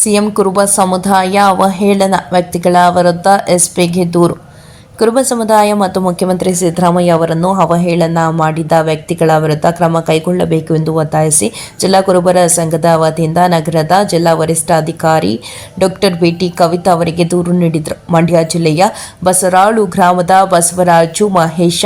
CM ಕುರುಬ ಸಮುದಾಯ ಅವಹೇಳನ ವ್ಯಕ್ತಿಗಳ ವಿರುದ್ಧ ಎಸ್ಪಿಗೆ ದೂರು. ಕುರುಬ ಸಮುದಾಯ ಮತ್ತು ಮುಖ್ಯಮಂತ್ರಿ ಸಿದ್ದರಾಮಯ್ಯ ಅವರನ್ನು ಅವಹೇಳನ ಮಾಡಿದ ವ್ಯಕ್ತಿಗಳ ವಿರುದ್ಧ ಕ್ರಮ ಕೈಗೊಳ್ಳಬೇಕು ಎಂದು ಒತ್ತಾಯಿಸಿ ಜಿಲ್ಲಾ ಕುರುಬರ ಸಂಘದ ವತಿಯಿಂದ ನಗರದ ಜಿಲ್ಲಾ ವರಿಷ್ಠಾಧಿಕಾರಿ ಡಾಕ್ಟರ್ ಬಿಟಿ ಕವಿತಾ ಅವರಿಗೆ ದೂರು ನೀಡಿದರು. ಮಂಡ್ಯ ಜಿಲ್ಲೆಯ ಬಸರಾಳು ಗ್ರಾಮದ ಬಸವರಾಜು ಮಹೇಶ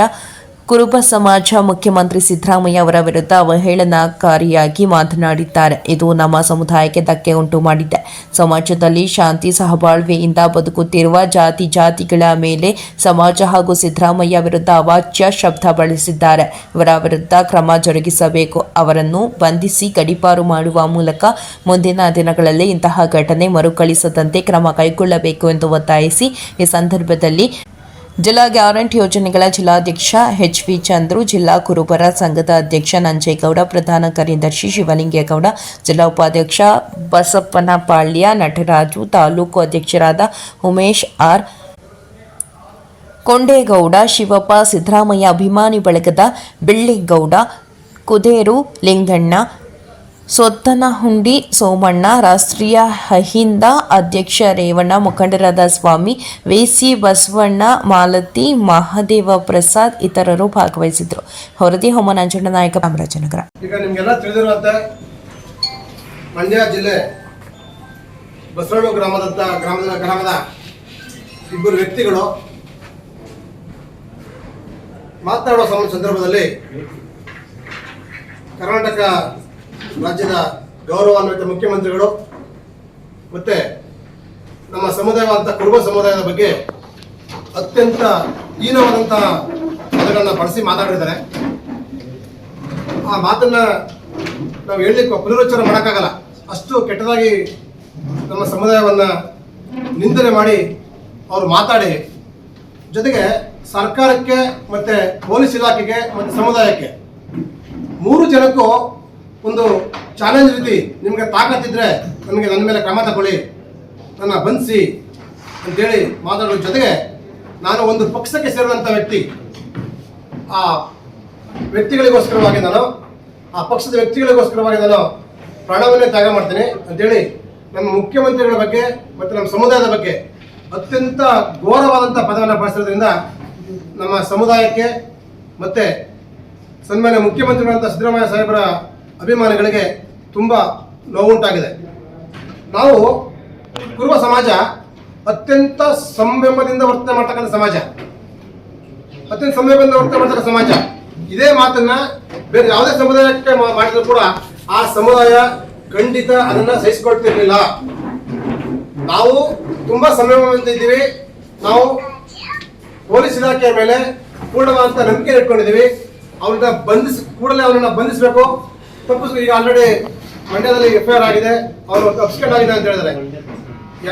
ಕುರುಬ ಸಮಾಜ ಮುಖ್ಯಮಂತ್ರಿ ಸಿದ್ದರಾಮಯ್ಯ ಅವರ ವಿರುದ್ಧ ಅವಹೇಳನಕಾರಿಯಾಗಿ ಮಾತನಾಡಿದ್ದಾರೆ. ಇದು ನಮ್ಮ ಸಮುದಾಯಕ್ಕೆ ಧಕ್ಕೆ ಉಂಟು ಮಾಡಿದೆ. ಸಮಾಜದಲ್ಲಿ ಶಾಂತಿ ಸಹಬಾಳ್ವೆಯಿಂದ ಬದುಕುತ್ತಿರುವ ಜಾತಿ ಜಾತಿಗಳ ಮೇಲೆ ಸಮಾಜ ಹಾಗೂ ಸಿದ್ದರಾಮಯ್ಯ ವಿರುದ್ಧ ಅವಾಚ್ಯ ಶಬ್ದ ಬಳಸಿದ್ದಾರೆ. ಇವರ ವಿರುದ್ಧ ಕ್ರಮ ಜರುಗಿಸಬೇಕು. ಅವರನ್ನು ಬಂಧಿಸಿ ಗಡಿಪಾರು ಮಾಡುವ ಮೂಲಕ ಮುಂದಿನ ದಿನಗಳಲ್ಲಿ ಇಂತಹ ಘಟನೆ ಮರುಕಳಿಸದಂತೆ ಕ್ರಮ ಕೈಗೊಳ್ಳಬೇಕು ಎಂದು ಒತ್ತಾಯಿಸಿ ಈ ಸಂದರ್ಭದಲ್ಲಿ ಜಿಲ್ಲಾ ಗ್ಯಾರಂಟಿ ಯೋಜನೆಗಳ ಜಿಲ್ಲಾಧ್ಯಕ್ಷ ಎಚ್ ವಿ ಚಂದ್ರು, ಜಿಲ್ಲಾ ಕುರುಬರ ಸಂಘದ ಅಧ್ಯಕ್ಷ ನಂಜೇಗೌಡ, ಪ್ರಧಾನ ಕಾರ್ಯದರ್ಶಿ ಶಿವಲಿಂಗೇಗೌಡ, ಜಿಲ್ಲಾ ಉಪಾಧ್ಯಕ್ಷ ಬಸಪ್ಪನಪಾಳ್ಯ ನಟರಾಜು, ತಾಲೂಕು ಅಧ್ಯಕ್ಷರಾದ ಉಮೇಶ್ ಆರ್. ಕೊಂಡೇಗೌಡ, ಶಿವಪ್ಪ ಸಿದ್ದರಾಮಯ್ಯ, ಅಭಿಮಾನಿ ಬಳಗದ ಬಿಳ್ಳಿಗೌಡ, ಕುದೇರು ಲಿಂಗಣ್ಣ ಸೊತ್ತನಹುಂಡಿ ಸೋಮಣ್ಣ, ರಾಷ್ಟ್ರೀಯ ಅಹಿಂದ ಅಧ್ಯಕ್ಷ ರೇವಣ್ಣ, ಮುಖಂಡರಾದ ಸ್ವಾಮಿ ವೇಸಿ ಬಸವಣ್ಣ, ಮಾಲತಿ, ಮಹಾದೇವ ಪ್ರಸಾದ್ ಇತರರು ಭಾಗವಹಿಸಿದ್ರು ಹೊರದಿ ಹೋಮ ನಂಜಣ್ಣ ನಾಯಕ ಚಾಮರಾಜನಗರ. ಈಗ ನಿಮ್ಗೆಲ್ಲ ತಿಳಿದಿರುವಂತೆ ಮಂಡ್ಯ ಜಿಲ್ಲೆ ಬಸವಣ್ಣ ಗ್ರಾಮದಂತ ಗ್ರಾಮದ ಗ್ರಾಮದ ಇಬ್ಬರು ವ್ಯಕ್ತಿಗಳು ಮಾತನಾಡುವ ಸಂದರ್ಭದಲ್ಲಿ ಕರ್ನಾಟಕ ರಾಜ್ಯದ ಗೌರವಾನ್ವಿತ ಮುಖ್ಯಮಂತ್ರಿಗಳು ಮತ್ತೆ ನಮ್ಮ ಸಮುದಾಯವಾದಂಥ ಕುರುಬ ಸಮುದಾಯದ ಬಗ್ಗೆ ಅತ್ಯಂತ ಹೀನವಾದಂತಹ ಪದಗಳನ್ನು ಬಳಸಿ ಮಾತಾಡಿದ್ದಾರೆ. ಆ ಮಾತನ್ನ ನಾವು ಹೇಳಲಿಕ್ಕೆ ಪುನರುಚ್ಚಾರ ಮಾಡೋಕ್ಕಾಗಲ್ಲ. ಅಷ್ಟು ಕೆಟ್ಟದಾಗಿ ನಮ್ಮ ಸಮುದಾಯವನ್ನ ನಿಂದನೆ ಮಾಡಿ ಅವರು ಮಾತಾಡಿ. ಜೊತೆಗೆ ಸರ್ಕಾರಕ್ಕೆ ಮತ್ತೆ ಪೊಲೀಸ್ ಇಲಾಖೆಗೆ ಮತ್ತೆ ಸಮುದಾಯಕ್ಕೆ ಮೂರು ಜನಕ್ಕೂ ಒಂದು ಚಾಲೆಂಜ್ ರೀತಿ ನಿಮಗೆ ತಾಕತ್ತಿದ್ರೆ ನನಗೆ ನನ್ನ ಮೇಲೆ ಕ್ರಮ ತಗೊಳ್ಳಿ. ನನ್ನ ಬಂಧಿಸಿ ಅಂತೇಳಿ ಮಾತಾಡೋದ್ರ ಜೊತೆಗೆ ನಾನು ಒಂದು ಪಕ್ಷಕ್ಕೆ ಸೇರಿದಂಥ ವ್ಯಕ್ತಿ. ಆ ವ್ಯಕ್ತಿಗಳಿಗೋಸ್ಕರವಾಗಿ ನಾನು, ಆ ಪಕ್ಷದ ವ್ಯಕ್ತಿಗಳಿಗೋಸ್ಕರವಾಗಿ ನಾನು ಪ್ರಾಣವನ್ನೇ ತ್ಯಾಗ ಮಾಡ್ತೀನಿ ಅಂತೇಳಿ ನಮ್ಮ ಮುಖ್ಯಮಂತ್ರಿಗಳ ಬಗ್ಗೆ ಮತ್ತು ನಮ್ಮ ಸಮುದಾಯದ ಬಗ್ಗೆ ಅತ್ಯಂತ ಘೋರವಾದಂಥ ಪದವನ್ನು ಬಳಸಿರೋದ್ರಿಂದ ನಮ್ಮ ಸಮುದಾಯಕ್ಕೆ ಮತ್ತು ಸನ್ಮಾನ್ಯ ಮುಖ್ಯಮಂತ್ರಿಗಳಂತ ಸಿದ್ದರಾಮಯ್ಯ ಸಾಹೇಬರ ಅಭಿಮಾನಿಗಳಿಗೆ ತುಂಬ ನೋವುಂಟಾಗಿದೆ. ನಾವು ಕುರುವ ಸಮಾಜ ಅತ್ಯಂತ ಸಂಯಮದಿಂದ ವರ್ತನೆ ಮಾಡ್ತಕ್ಕಂಥ ಸಮಾಜ. ಅತ್ಯಂತ ಸಂಯಮದಿಂದ ವರ್ತನೆ ಮಾಡ್ತಕ್ಕಂಥ ಸಮಾಜ. ಇದೇ ಮಾತನ್ನ ಬೇರೆ ಯಾವುದೇ ಸಮುದಾಯಕ್ಕೆ ಮಾಡಿದ್ರು ಕೂಡ ಆ ಸಮುದಾಯ ಖಂಡಿತ ಅದನ್ನ ಸಹಿಸಿಕೊಳ್ತಿರ್ಲಿಲ್ಲ. ನಾವು ತುಂಬಾ ಸಂಯಮದಿಂದ ಇದ್ದೀವಿ. ನಾವು ಪೊಲೀಸ್ ಇಲಾಖೆಯ ಮೇಲೆ ಪೂರ್ಣವಾದಂತ ನಂಬಿಕೆ ಇಟ್ಕೊಂಡಿದ್ದೀವಿ. ಅವ್ರನ್ನ ಬಂಧಿಸ್ ಕೂಡಲೇ ಅವರನ್ನ ಬಂಧಿಸಬೇಕು. ತಪ್ಪಿಸ್ ಈಗ ಆಲ್ರೆಡಿ ಮಂಡ್ಯದಲ್ಲಿ ಎಫ್ ಐ ಆರ್ ಆಗಿದೆ, ಅವರು ಅಪ್ಸ್ಕೆಂಡ್ ಆಗಿದೆ ಅಂತ ಹೇಳಿದ್ರೆ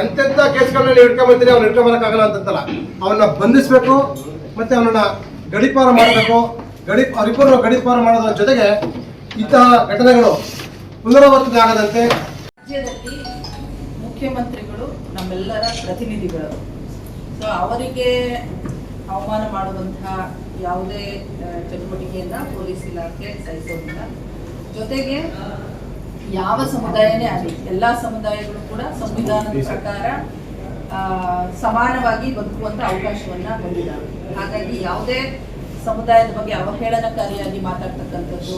ಎಂತೆಂತ ಕೇಸ್ಗಳನ್ನ ಇಟ್ಕೊಂಬರ್ತೀನಿ ಅವ್ನು ಇಟ್ಕೊಂಬರಕ್ಕಾಗಲ್ಲ ಅಂತಲ್ಲ ಅವನ್ನ ಬಂಧಿಸಬೇಕು, ಮತ್ತೆ ಅವನನ್ನ ಗಡಿಪಾರ ಮಾಡಬೇಕು. ಗಡಿ, ಅವರಿಬ್ಬರು ಗಡಿಪಾರ ಮಾಡೋದ್ರ ಜೊತೆಗೆ ಇಂತಹ ಘಟನೆಗಳು ಪುನರಾವರ್ತನೆ ಆಗದಂತೆ ರಾಜ್ಯದಲ್ಲಿ ಮುಖ್ಯಮಂತ್ರಿಗಳು ನಮ್ಮೆಲ್ಲರ ಪ್ರತಿನಿಧಿಗಳು. ಸೊ ಅವರಿಗೆ ಅವಮಾನ ಮಾಡುವಂತಹ ಯಾವುದೇ ಚಟುವಟಿಕೆಯನ್ನ ಪೊಲೀಸ್ ಇಲಾಖೆ ಸಹಿಸೋದಿಲ್ಲ ಜೊತೆಗೆ ಯಾವ ಸಮುದಾಯನೇ ಆಗಲಿ ಎಲ್ಲ ಸಮುದಾಯಗಳು ಕೂಡ ಸಂವಿಧಾನದ ಪ್ರಕಾರ ಸಮಾನವಾಗಿ ಬದುಕುವಂತ ಅವಕಾಶವನ್ನ ಹೊಂದಿದ್ದಾರೆ. ಹಾಗಾಗಿ ಯಾವುದೇ ಸಮುದಾಯದ ಬಗ್ಗೆ ಅವಹೇಳನಕಾರಿಯಾಗಿ ಮಾತಾಡ್ತಕ್ಕಂಥದ್ದು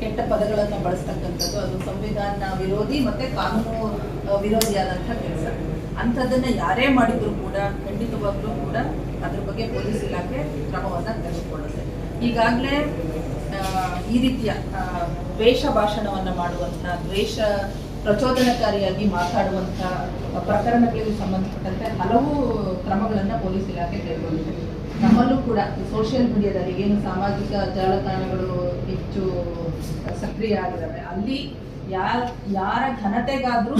ಕೆಟ್ಟ ಪದಗಳನ್ನು ಬಳಸ್ತಕ್ಕಂಥದ್ದು ಅದು ಸಂವಿಧಾನ ವಿರೋಧಿ ಮತ್ತೆ ಕಾನೂನು ವಿರೋಧಿ ವಿರೋಧಿಯಾದಂಥ ಕೆಲಸ. ಅಂಥದ್ದನ್ನ ಯಾರೇ ಮಾಡಿದ್ರು ಕೂಡ ಖಂಡಿತವಾಗ್ಲೂ ಕೂಡ ಅದ್ರ ಬಗ್ಗೆ ಪೊಲೀಸ್ ಇಲಾಖೆ ಕ್ರಮವನ್ನ ತೆಗೆದುಕೊಳ್ಳುತ್ತೆ. ಈಗಾಗಲೇ ಈ ರೀತಿಯ ದ್ವೇಷ ಭಾಷಣವನ್ನು ಮಾಡುವಂಥ ದ್ವೇಷ ಪ್ರಚೋದನಕಾರಿಯಾಗಿ ಮಾತಾಡುವಂಥ ಪ್ರಕರಣಗಳಿಗೆ ಸಂಬಂಧಪಟ್ಟಂತೆ ಹಲವು ಕ್ರಮಗಳನ್ನ ಪೊಲೀಸ್ ಇಲಾಖೆ ಕೈಗೊಂಡಿದೆ ನಮ್ಮಲ್ಲೂ ಕೂಡ ಸೋಷಿಯಲ್ ಮೀಡಿಯಾದಲ್ಲಿ ಏನು ಸಾಮಾಜಿಕ ಜಾಲತಾಣಗಳು ಹೆಚ್ಚು ಸಕ್ರಿಯ ಆಗಿದ್ದಾವೆ, ಅಲ್ಲಿ ಯಾರ ಯಾರ ಘನತೆಗಾದ್ರೂ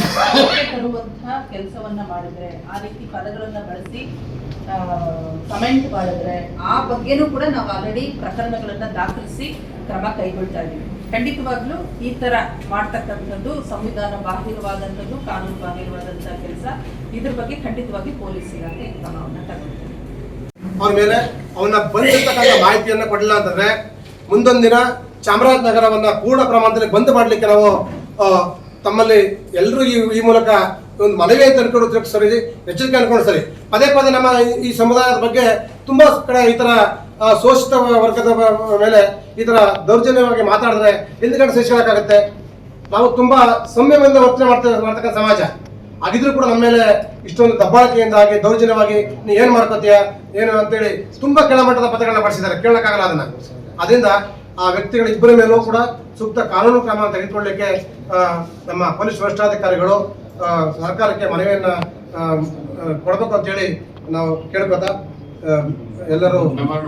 ತರುವಂತಹ ಕೆಲಸವನ್ನ ಮಾಡಿದ್ರೆ ಆ ರೀತಿ ಪದಗಳನ್ನ ಬಳಸಿ ಕಮೆಂಟ್ ಮಾಡಿದ್ರೆ ಆ ಬಗ್ಗೆನೂ ಕೂಡ ನಾವು ಆಲ್ರೆಡಿ ಪ್ರಕರಣಗಳನ್ನ ದಾಖಲಿಸಿ ಕ್ರಮ ಕೈಗೊಳ್ತಾ ಇದ್ದೀವಿ. ಖಂಡಿತವಾಗ್ಲೂ ಈ ತರ ಮಾಡ್ತಕ್ಕಂಥದ್ದು ಸಂವಿಧಾನ ಬಾಹಿರವಾದಂಥದ್ದು, ಕಾನೂನು ಬಾಹಿರವಾದಂತಹ ಕೆಲಸ. ಇದ್ರ ಬಗ್ಗೆ ಖಂಡಿತವಾಗಿ ಪೊಲೀಸ್ ಇಲಾಖೆ ಕ್ರಮವನ್ನ ತಗೊಳ್ತೀವಿ ಅವನ ಮೇಲೆ ಅವನ್ನ ಬಂದಿರ್ತಕ್ಕಂಥ ಮಾಹಿತಿಯನ್ನ ಕೊಡಲಿಲ್ಲ ಅಂತಂದ್ರೆ ಮುಂದೊಂದು ದಿನ ಚಾಮರಾಜನಗರವನ್ನ ಪೂರ್ಣ ಪ್ರಮಾಣದಲ್ಲಿ ಬಂದ್ ಮಾಡ್ಲಿಕ್ಕೆ ನಾವು ತಮ್ಮಲ್ಲಿ ಎಲ್ಲರೂ ಈ ಮೂಲಕ ಒಂದು ಮನವಿ ಅಂತ ಸರಿ ಎಚ್ಚರಿಕೆ ಅನ್ಕೊಂಡು ಸರಿ. ಪದೇ ಪದೇ ನಮ್ಮ ಈ- ಸಮುದಾಯದ ಬಗ್ಗೆ ತುಂಬಾ ಕಡೆ ಈ ತರ ಶೋಷಿತ ವರ್ಗದ ಮೇಲೆ ಈ ತರ ದೌರ್ಜನ್ಯವಾಗಿ ಮಾತಾಡಿದ್ರೆ ಹಿಂದ್ಗಡೆ ಸಹಿಸ್ಕೊಳಕ್ಕಾಗತ್ತೆ ನಾವು ತುಂಬಾ ಸಂಯಮದಿಂದ ವರ್ತನೆ ಮಾಡ್ತಾ ಮಾಡ್ತಕ್ಕಂಥ ಸಮಾಜ. ಆಗಿದ್ರು ಕೂಡ ನಮ್ಮ ಮೇಲೆ ಇಷ್ಟೊಂದು ದಬ್ಬಾಳಿಕೆಯಿಂದಾಗಿ ದೌರ್ಜನ್ಯವಾಗಿ ನೀ ಏನ್ ಮಾಡ್ಕೋತೀಯ, ಏನು ಅಂತೇಳಿ ತುಂಬಾ ಕೆಳಮಟ್ಟದ ಪದಗಳನ್ನ ಬಳಸಿದ್ದಾರೆ ಕೇಳಕ್ಕಾಗಲ್ಲ ಅದನ್ನ. ಅದರಿಂದ ಆ ವ್ಯಕ್ತಿಗಳ ಇಬ್ಬರ ಮೇಲೂ ಕೂಡ ಸೂಕ್ತ ಕಾನೂನು ಕ್ರಮ ತೆಗೆದುಕೊಳ್ಳಲಿಕ್ಕೆ ನಮ್ಮ ಪೊಲೀಸ್ ವರಿಷ್ಠಾಧಿಕಾರಿಗಳು ಸರ್ಕಾರಕ್ಕೆ ಮನವಿಯನ್ನ ಕೊಡಬೇಕು ಅಂತೇಳಿ ನಾವು ಕೇಳ್ಕೊತಾ ಎಲ್ಲರೂ